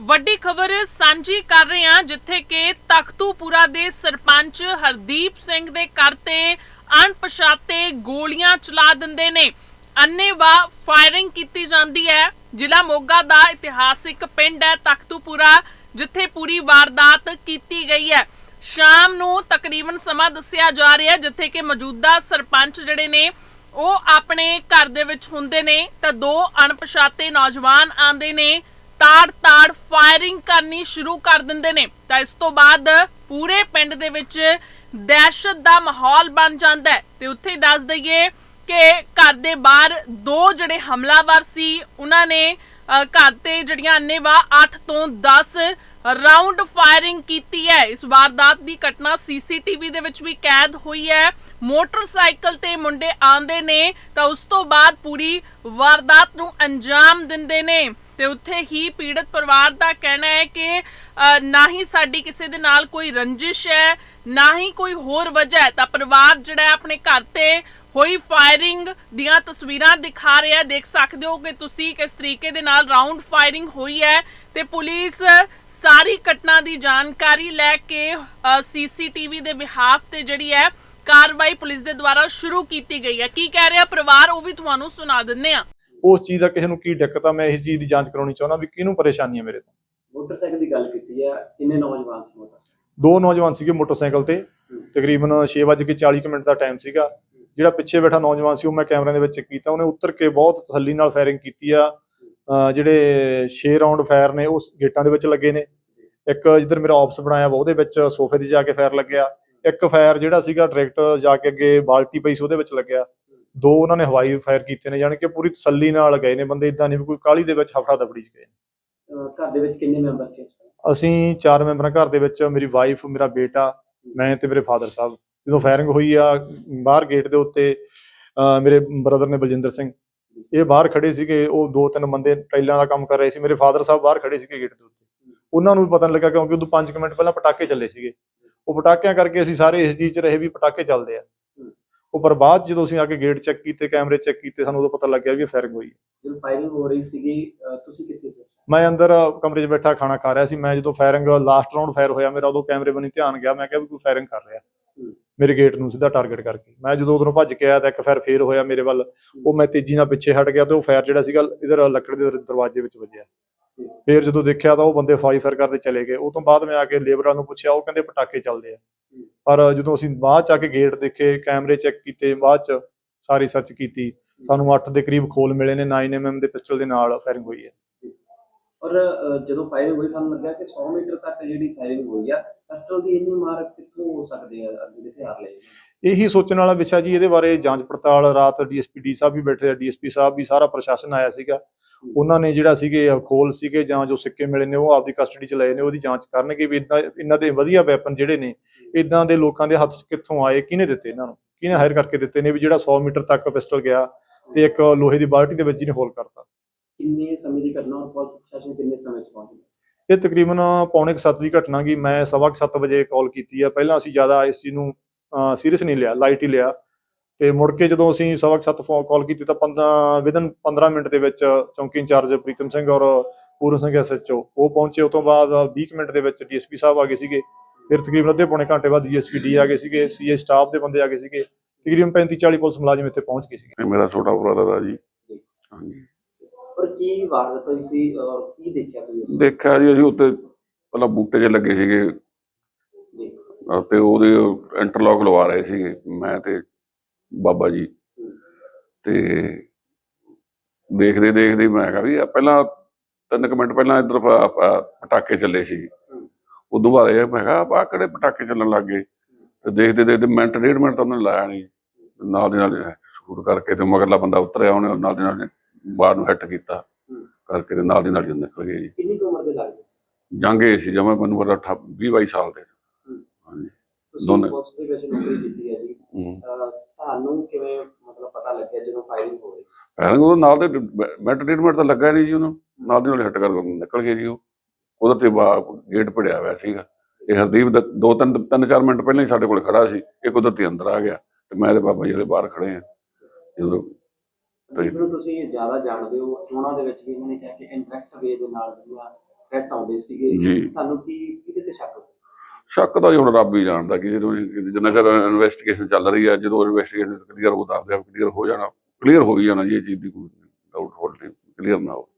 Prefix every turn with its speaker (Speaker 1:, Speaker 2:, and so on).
Speaker 1: ਵੱਡੀ ਖਬਰ ਸਾਂਝੀ ਕਰ ਰਹੇ ਹਾਂ, ਜਿੱਥੇ ਕਿ ਤਖਤੂਪੁਰਾ ਦੇ ਸਰਪੰਚ ਹਰਦੀਪ ਸਿੰਘ ਦੇ ਘਰ ਤੇ ਅਣਪਛਾਤੇ ਗੋਲੀਆਂ ਚਲਾ ਦਿੰਦੇ ਨੇ। ਅੰਨੇਵਾ ਫਾਇਰਿੰਗ ਕੀਤੀ ਜਾਂਦੀ ਹੈ। ਜ਼ਿਲ੍ਹਾ ਮੋਗਾ ਦਾ ਇਤਿਹਾਸਿਕ ਪਿੰਡ ਹੈ ਤਖਤੂਪੁਰਾ, ਜਿੱਥੇ ਪੂਰੀ ਵਾਰਦਾਤ ਕੀਤੀ ਗਈ ਹੈ। ਸ਼ਾਮ ਨੂੰ ਤਕਰੀਬਨ ਸਮਾਂ ਦੱਸਿਆ ਜਾ ਰਿਹਾ ਜਿੱਥੇ ਕਿ ਮੌਜੂਦਾ ਸਰਪੰਚ ਜਿਹੜੇ ਨੇ, ਉਹ ਆਪਣੇ ਘਰ ਦੇ ਵਿੱਚ ਹੁੰਦੇ ਨੇ ਤਾਂ ਦੋ ਅਣਪਛਾਤੇ ਨੌਜਵਾਨ ਆਂਦੇ ਨੇ। ਤਾੜ-ਤਾੜ ਫਾਇਰਿੰਗ ਕਰਨੀ ਸ਼ੁਰੂ ਕਰ ਦਿੰਦੇ ਨੇ। ਤਾਂ ਇਸ ਤੋਂ ਬਾਅਦ ਪੂਰੇ ਪਿੰਡ ਦੇ ਵਿੱਚ ਦਹਿਸ਼ਤ ਦਾ ਮਾਹੌਲ ਬਣ ਜਾਂਦਾ ਹੈ। ਤੇ ਉੱਥੇ ਦੱਸ ਦਈਏ ਕਿ ਘਰ ਦੇ ਬਾਹਰ ਦੋ ਜਿਹੜੇ ਹਮਲਾਵਰ ਸੀ, ਉਹਨਾਂ ਨੇ ਘਰ ਤੇ ਜਿਹੜੀਆਂ ਅੰਨੇਵਾ 8 ਤੋਂ 10 ਰਾਉਂਡ ਫਾਇਰਿੰਗ ਕੀਤੀ ਹੈ। ਇਸ ਵਾਰਦਾਤ ਦੀ ਘਟਨਾ ਸੀਸੀਟੀਵੀ ਦੇ ਵਿੱਚ ਵੀ ਕੈਦ ਹੋਈ ਹੈ। ਮੋਟਰਸਾਈਕਲ ਤੇ ਮੁੰਡੇ ਆਂਦੇ ਨੇ, ਤਾਂ ਉਸ ਤੋਂ ਬਾਅਦ ਪੂਰੀ ਵਾਰਦਾਤ ਨੂੰ ਅੰਜਾਮ ਦਿੰਦੇ ਨੇ। ਤੇ ਉੱਥੇ ਹੀ ਪੀੜਤ ਪਰਿਵਾਰ ਦਾ ਕਹਿਣਾ ਹੈ ਕਿ ਨਾ ਹੀ ਸਾਡੀ ਕਿਸੇ ਦੇ ਨਾਲ ਕੋਈ ਰੰਜਿਸ਼ ਹੈ, ਨਾ ਹੀ ਕੋਈ ਹੋਰ ਵਜ੍ਹਾ ਹੈ। ਤਾਂ ਪਰਿਵਾਰ ਜਿਹੜਾ ਆਪਣੇ ਘਰ ਤੇ ਹੋਈ ਫਾਇਰਿੰਗ ਦੀਆਂ ਤਸਵੀਰਾਂ ਦਿਖਾ ਰਿਹਾ ਦੇਖ ਸਕਦੇ ਹੋ ਕਿ ਤੁਸੀਂ ਕਿਸ ਤਰੀਕੇ ਦੇ ਨਾਲ ਰਾਉਂਡ ਫਾਇਰਿੰਗ ਹੋਈ ਹੈ ਤੇ ਪੁਲਿਸ ਸਾਰੀ ਘਟਨਾ ਦੀ ਜਾਣਕਾਰੀ ਲੈ ਕੇ ਸੀਸੀਟੀਵੀ ਦੇ ਬਿਹਾਫ ਤੇ ਜਿਹੜੀ ਹੈ ਕਾਰਵਾਈ ਪੁਲਿਸ ਦੇ ਦੁਆਰਾ ਸ਼ੁਰੂ ਕੀਤੀ ਗਈ ਹੈ। ਕੀ ਕਹਿ ਰਿਹਾ ਪਰਿਵਾਰ? ਉਹ ਵੀ ਤੁਹਾਨੂੰ ਸੁਣਾ ਦਿੰਦੇ ਆ
Speaker 2: ਉਸ ਚੀਜ਼ ਦਾ ਕਿਸੇ ਨੂੰ ਕੀ ਦਿੱਕਤ ਆ ਮੈਂ ਇਸ ਚੀਜ਼ ਦੀ ਜਾਂਚ ਕਰਾਉਣੀ ਚਾਹੁੰਦਾ ਵੀ ਕਿਹਨੂੰ ਪਰੇਸ਼ਾਨੀ ਹੈ ਮੇਰੇ ਤੋਂ।
Speaker 3: ਮੋਟਰਸਾਈਕਲ ਦੀ ਗੱਲ ਕੀਤੀ ਹੈ ਕਿੰਨੇ ਨੌਜਵਾਨ ਸੀ ਮੋਟਰਸਾਈਕਲ?
Speaker 2: ਦੋ ਨੌਜਵਾਨ ਸੀਗੇ ਮੋਟਰਸਾਈਕਲ ਤੇ ਤਕਰੀਬਨ 6:40 ਮਿੰਟ ਦਾ ਟਾਈਮ ਸੀਗਾ। ਜਿਹੜਾ ਪਿੱਛੇ ਬੈਠਾ ਨੌਜਵਾਨ ਸੀ ਉਹ ਮੈਂ ਕੈਮਰੇ ਦੇ ਵਿੱਚ ਕੀਤਾ ਉਹਨੇ ਉੱਤਰ ਕੇ ਬਹੁਤ ਤਸੱਲੀ ਨਾਲ ਫਾਇਰਿੰਗ ਕੀਤੀ ਆ। ਜਿਹੜੇ 6 ਰਾਉਂਡ ਫਾਇਰ ਨੇ ਉਹ ਗੇਟਾਂ ਦੇ ਵਿੱਚ ਲੱਗੇ ਨੇ। ਇੱਕ ਜਿੱਧਰ ਮੇਰਾ ਆਫਿਸ ਬਣਾਇਆ ਵਾ ਉਹਦੇ ਵਿੱਚ ਸੋਫੇ ਤੇ ਜਾ ਕੇ ਫਾਇਰ ਲੱਗਿਆ। ਇੱਕ ਫਾਇਰ ਜਿਹੜਾ ਸੀਗਾ ਡਾਇਰੈਕਟ ਜਾ ਕੇ ਅੱਗੇ ਬਾਲਟੀ ਪਈ ਸੀ ਉਹਦੇ ਵਿੱਚ ਲੱਗਿਆ। ਦੋ ਉਹਨਾਂ ਨੇ ਹਵਾਈ ਫਾਇਰ ਕੀਤੇ ਨੇ ਜਾਣੀ ਕਿ ਪੂਰੀ ਤਸੱਲੀ ਨਾਲ ਗਏ ਨੇ ਬੰਦੇ ਇਦਾਂ ਨਹੀਂ ਵੀ ਕੋਈ ਕਾਲੀ ਦੇ ਵਿੱਚ ਹਫੜਾ ਦਫੜੀ ਚ ਗਏ
Speaker 3: ਅਹ ਘਰ ਦੇ ਵਿੱਚ ਕਿੰਨੇ ਮੈਂਬਰ ਸੀ
Speaker 2: ਅਸੀਂ ਚਾਰ ਮੈਂਬਰਾਂ ਘਰ ਦੇ ਵਿੱਚ ਮੇਰੀ ਵਾਈਫ ਮੇਰਾ ਬੇਟਾ ਮੈਂ ਤੇ ਮੇਰੇ ਫਾਦਰ ਸਾਹਿਬ। ਜਦੋਂ ਫਾਇਰਿੰਗ ਹੋਈ ਆ ਬਾਹਰ ਗੇਟ ਦੇ ਉੱਤੇ ਅਹ ਮੇਰੇ ਬ੍ਰਦਰ ਨੇ ਬਲਜਿੰਦਰ ਸਿੰਘ। ਇਹ ਬਾਹਰ ਖੜੇ ਸੀਗੇ ਉਹ ਦੋ ਤਿੰਨ ਬੰਦੇ ਟ੍ਰੇਲਾਂ ਦਾ ਕੰਮ ਕਰ ਰਹੇ ਸੀ ਮੇਰੇ ਫਾਦਰ ਸਾਹਿਬ ਬਾਹਰ ਖੜੇ ਸੀਗੇ ਗੇਟ ਦੇ ਉੱਤੇ। ਉਹਨਾਂ ਨੂੰ ਵੀ ਪਤਾ ਨਹੀਂ ਲੱਗਾ ਕਿਉਂਕਿ ਉਦੋਂ 5 ਮਿੰਟ ਪਹਿਲਾਂ ਪਟਾਕੇ ਚੱਲੇ ਸੀਗੇ। ਉਹ ਪਟਾਕਿਆਂ ਕਰਕੇ ਅਸੀਂ ਸਾਰੇ ਇਸ ਚੀਜ਼ 'ਚ ਰਹੇ ਵੀ ਪਟਾਕੇ ਚੱਲਦੇ ਆ। ਉਹ ਪਰ ਬਾਅਦ ਜਦੋਂ ਅਸੀਂ ਆ ਕੇ ਗੇਟ ਚੈੱਕ ਕੀਤੇ ਕੈਮਰੇ ਚੈੱਕ ਕੀਤੇ ਸਾਨੂੰ ਉਦੋਂ ਪਤਾ ਲੱਗਿਆ ਵੀ ਫਾਇਰਿੰਗ ਹੋਈ ਹੈ।
Speaker 3: ਜਦੋਂ ਫਾਇਰਿੰਗ ਹੋ ਰਹੀ ਸੀਗੀ ਤੁਸੀਂ ਕਿੱਥੇ ਸੀ?
Speaker 2: ਮੈਂ ਅੰਦਰ ਕਮਰੇ 'ਚ ਬੈਠਾ ਖਾਣਾ ਖਾ ਰਿਹਾ ਸੀ। ਮੈਂ ਜਦੋਂ ਫਾਇਰਿੰਗ ਲਾਸਟ ਰਾਉਂਡ ਫਾਇਰ ਹੋਇਆ ਮੇਰਾ ਉਦੋਂ ਕੈਮਰੇ ਬਣੀ ਧਿਆਨ ਗਿਆ। ਮੈਂ ਕਿਹਾ ਵੀ ਕੋਈ ਫਾਇਰਿੰਗ ਕਰ ਰਿਹਾ। ਮੇਰੇ ਗੇਟ ਨੂੰ ਸਿੱਧਾ ਟਾਰਗੇਟ ਕਰਕੇ। ਮੈਂ ਜਦੋਂ ਉਧਰੋਂ ਭੱਜ ਕੇ ਆਇਆ ਤਾਂ ਇੱਕ ਫਾਇਰ ਫੇਰ ਹੋਇਆ ਮੇਰੇ ਵੱਲ। ਉਹ ਮੈਂ ਤੇਜ਼ੀ ਨਾਲ ਪਿੱਛੇ ਹਟ ਗਿਆ ਤੇ ਉਹ ਫਾਇਰ ਜਿਹੜਾ ਸੀਗਾ ਇਧਰ ਲੱਕੜ ਦੇ ਦਰ- ਦਰਵਾਜ਼ੇ ਵਿੱਚ ਵੱਜਿਆ। ਫੇਰ ਜਦੋਂ ਦੇਖਿਆ ਤਾਂ ਉਹ ਬੰਦੇ ਫਾਈ ਫਾਇਰ ਕਰਦੇ ਚਲੇ ਗਏ। ਉਹ ਤੋਂ ਬਾਅਦ ਮੈਂ ਆ ਕੇ ਲੇਬਰਾਂ ਨੂੰ ਪੁੱਛਿਆ ਉਹ ਕਹਿੰਦੇ ਪਟਾਕੇ ਚੱਲਦੇ ਆ। ਪਰ ਜਦੋਂ ਅਸੀਂ ਬਾਅਦ ਚ ਆ ਕੇ ਗੇਟ ਦੇਖੇ ਕੈਮਰੇ ਚੈੱਕ ਕੀਤੇ ਬਾਅਦ ਚ ਸਾਰੀ ਸਰਚ ਕੀਤੀ ਸਾਨੂੰ 8 ਦੇ ਕਰੀਬ ਖੋਲ ਮਿਲੇ ਨੇ 9mm ਦੇ ਪਿਸਟਲ ਦੇ ਨਾਲ ਫਾਇਰਿੰਗ ਹੋਈ ਹੈ।
Speaker 3: ਔਰ ਜਦੋਂ ਫਾਇਰਿੰਗ ਹੋਈ ਸਾਨੂੰ ਲੱਗਿਆ ਕਿ 100 ਮੀਟਰ ਤੱਕ ਜਿਹੜੀ ਫਾਇਰਿੰਗ ਹੋਈ ਆ ਪਿਸਟਲ ਦੀ ਇੰਨੀ ਮਾਰ ਕਿੱਥੋਂ ਹੋ ਸਕਦੀ ਆ ਅੱਗੇ ਹਥਿਆਰ ਲਏ
Speaker 2: ਇਹੀ ਸੋਚਣ ਵਾਲਾ ਵਿਸ਼ਾ ਜੀ ਇਹਦੇ ਬਾਰੇ ਜਾਂਚ ਪੜਤਾਲ ਰਾਤ ਡੀਐਸਪੀ ਡੀ ਸਾਹਿਬ ਵੀ ਬੈਠੇ ਆ ਡੀਐਸਪੀ ਸਾਹਿਬ ਵੀ ਸਾਰਾ ਪ੍ਰਸ਼ਾਸਨ ਆਇਆ ਸੀਗਾ। ਉਹਨਾਂ ਨੇ ਜਿਹੜਾ ਸੀਗੇ ਖੋਲ ਸੀਗੇ ਜਾਂ ਜੋ ਸਿੱਕੇ ਮਿਲੇ ਨੇ ਉਹ ਆਪਦੀ ਕਸਟਡੀ ਚ ਲਏ ਨੇ ਉਹਦੀ ਜਾਂਚ ਕਰਨਗੇ ਵੀ ਇਦਾਂ ਇਹਨਾਂ ਦੇ ਵਧੀਆ ਵੈਪਨ ਜਿਹੜੇ ਨੇ ਇਦਾਂ ਦੇ ਲੋਕਾਂ ਦੇ ਹੱਥ 'ਚ ਕਿੱਥੋਂ ਆਏ ਕਿਹਨੇ ਦਿੱਤੇ ਇਹਨਾਂ ਨੂੰ? ਕਿਹਨੇ ਹਾਇਰ ਕਰਕੇ ਦਿੱਤੇ ਨੇ ਵੀ ਜਿਹੜਾ 100 ਮੀਟਰ ਤੱਕ ਪਿਸਟਲ ਗਿਆ ਤੇ ਇੱਕ ਲੋਹੇ ਦੀ ਬਾਲਟੀ ਦੇ ਵਿੱਚ ਜਿਹਨੇ ਹੋਲ ਕਰਤਾ?
Speaker 3: ਕਿੰਨੇ ਸਮੇਂ ਦੀ ਘਟਨਾ ਔਰ ਪੁਲਿਸ ਪ੍ਰਸ਼ਾਸਨ ਕਿੰਨੇ ਸਮੇਂ ਚ ਪਹੁੰਚ? ਗਿਆ
Speaker 2: ਇਹ ਤਕਰੀਬਨ ਪੌਣੇ 7 ਦੀ ਘਟਨਾ ਗਈ ਮੈਂ ਸਵਾ 7 ਵਜੇ ਕਾਲ ਕੀਤੀ ਆ। ਪਹਿਲਾਂ ਅਸੀਂ ਜ਼ਿਆਦਾ ਇਸ ਚੀਜ਼ ਨੂੰ ਸੀਰੀਅਸ ਨਹੀਂ ਲਿਆ ਲਾਈਟ ਹੀ ਲਿਆ। ਤੇ ਮੁੜ ਕੇ ਜਦੋਂ ਅਸੀਂ ਸਵਾ 7 ਕਾਲ ਕੀਤੀ ਤਾਂ 15 ਵਿਦਨ 15 ਮਿੰਟ ਦੇ ਵਿੱਚ ਚੌਂਕੀ ਇੰਚਾਰਜ ਪ੍ਰੀਤਮ ਸਿੰਘ ਔਰ ਪੂਰਨ ਸਿੰਘ ਐਸਐਚਓ ਉਹ ਪਹੁੰਚੇ। ਉਸ ਤੋਂ ਬਾਅਦ 20 ਮਿੰਟ ਦੇ ਵਿੱਚ ਡੀਐਸਪੀ ਸਾਹਿਬ ਆ ਗਏ ਸੀਗੇ। ਫਿਰ ਤਕਰੀਬਨ ਅੱਧੇ ਪੌਣੇ ਘੰਟੇ ਬਾਅਦ ਡੀਐਸਪੀ ਡੀ ਆ ਗਏ ਸੀਗੇ। ਸੀਏ ਸਟਾਫ ਦੇ ਬੰਦੇ ਆ ਗਏ ਸੀਗੇ। ਤਕਰੀਬਨ 35 40 ਪੁਲਿਸ ਮੁਲਾਜ਼ਮ ਇੱਥੇ ਪਹੁੰਚ ਗਏ ਸੀਗੇ।
Speaker 4: ਮੇਰਾ ਛੋਟਾ ਬ੍ਰਦਰ ਆ ਜੀ। ਹਾਂਜੀ।
Speaker 3: ਔਰ ਕੀ ਵਾਰਦਾਤ ਹੋਈ ਸੀ? ਔਰ ਕੀ ਦੇਖਿਆ ਤੁਸੀਂ
Speaker 4: ਦੇਖਿਆ ਜੀ ਅਸੀਂ ਉੱਤੇ ਪਹਿਲਾਂ ਬੂਟੇ 'ਚ ਲੱਗੇ ਸੀਗੇ।
Speaker 3: ਜੀ।
Speaker 4: ਤੇ ਉਹਦੇ ਇੰਟਰਲੌਕ ਲਵਾ ਰਹੇ ਸੀਗੇ। ਮੈਂ ਤੇ ਬਾਬਾ ਜੀ। ਤੇ ਦੇਖਦੇ ਦੇਖਦੇ ਮੈਂ ਕਿਹਾ ਵੀ ਪਹਿਲਾਂ ਤਿੰਨ ਕੁ ਮਿੰਟ ਪਹਿਲਾਂ ਇੱਧਰ ਪਟਾਕੇ ਚੱਲੇ ਸੀ। ਉਦੋਂ ਬਾਅਦ ਇਹ ਮੈਂ ਕਿਹਾ ਆਹ ਕਿਹੜੇ ਪਟਾਕੇ ਚੱਲਣ ਲੱਗ ਗਏ? ਤੇ ਦੇਖਦੇ ਦੇਖਦੇ ਮਿੰਟ ਡੇਢ ਮਿੰਟ ਤਾਂ ਉਹਨੇ ਲਾਇਆ ਨਹੀਂ ਨਾਲ ਦੀ ਨਾਲ ਸ਼ੂਟ ਕਰਕੇ ਤੇ ਮਗਰਲਾ ਬੰਦਾ ਉਤਰਿਆ ਉਹਨੇ ਨਾਲ ਦੀ ਨਾਲ ਬਾਹਰ ਨੂੰ ਹਿੱਟ ਕੀਤਾ। ਕਰਕੇ ਤੇ ਨਾਲ ਦੀ ਨਾਲ ਹੀ ਨਿਕਲ ਗਏ ਜੀ।
Speaker 3: ਕਿੰਨੀ ਉਮਰ ਦੇ ਲੱਗਦੇ ਸੀ?
Speaker 4: ਜਾਂਗੇ ਸੀ ਜਮਾ ਮੈਨੂੰ ਪਤਾ 20 22 ਸਾਲ ਦੇ। ਹਾਂਜੀ। ਦੋਨੇ।
Speaker 3: ਪੁਲਿਸ ਦੇ ਵਿੱਚ ਨੌਕਰੀ ਕੀਤੀ ਹੈ ਜੀ। ਤੁਹਾਨੂੰ ਕਿਵੇਂ ਮਤਲਬ ਪਤਾ ਲੱਗਿਆ ਜਦੋਂ ਫਾਇਰਿੰਗ ਹੋ ਰਹੀ ਸੀ?
Speaker 4: ਨਾਲ ਦੇ ਮਿੰਟ ਡੇਢ ਮਿੰਟ ਤਾਂ ਲੱਗਾ ਨਹੀਂ ਜੀ ਉਹਨੂੰ। ਨਾਲ ਦੀ ਨਾਲ ਹਿੱਟ ਕਰ ਨਿਕਲ ਗਏ ਜੀ ਉਹ। ਉਹਦੇ ਤੇ ਗੇਟ ਭੜਿਆ ਹੋਇਆ ਸੀਗਾ। ਇਹ ਹਰਦੀਪ ਦਾ ਦੋ ਤਿੰਨ ਤਿੰਨ ਚਾਰ ਮਿੰਟ ਪਹਿਲਾਂ ਹੀ ਸਾਡੇ ਕੋਲ ਖੜਾ ਸੀ। ਇਹ ਕੁਦਰਤੀ ਅੰਦਰ ਆ ਗਿਆ। ਤੇ ਮੈਂ ਤੇ ਬਾਬਾ ਜੀ ਦੇ ਬਾਹਰ ਖੜੇ ਆ। ਜਦੋਂ
Speaker 3: ਜਿਹਨੂੰ ਤੁਸੀਂ ਜ਼ਿਆਦਾ ਜਾਣਦੇ ਹੋ ਚੋਣਾਂ ਦੇ ਵਿੱਚ ਵੀ ਇਹਨਾਂ ਨੇ ਕਿਹਾ ਕਿ ਇੰਟਰੈਕਟ ਵੇ ਦੇ ਨਾਲ ਜਿਹੜੀਆਂ ਥ੍ਰੈਟ ਆਉਂਦੇ ਸੀਗੇ।
Speaker 4: ਜੀ।
Speaker 3: ਤੁਹਾਨੂੰ ਕੀ ਕਿਹਦੇ ਤੇ ਸ਼ੱਕ ਹੋਇਆ?
Speaker 4: ਸ਼ੱਕ ਤਾਂ ਜੀ ਹੁਣ ਰੱਬ ਹੀ ਜਾਣਦਾ ਕਿ ਜਦੋਂ ਜਿੰਨਾ ਚਿਰ ਇਨਵੈਸਟੀਗੇਸ਼ਨ ਚੱਲ ਰਹੀ ਹੈ, ਜਦੋਂ ਇਨਵੈਸਟੀਗੇਸ਼ਨ ਕਲੀਅਰ ਹੋ ਦੱਸਦੇ ਕਲੀਅਰ ਹੋ ਜਾਣਾ ਕਲੀਅਰ ਹੋ ਹੀ ਜਾਣਾ ਜੀ ਇਹ ਚੀਜ਼ ਦੀ ਕੋਈ ਡਾਊਟ ਹੋਲ ਨਹੀਂ ਕਲੀਅਰ ਨਾ ਹੋ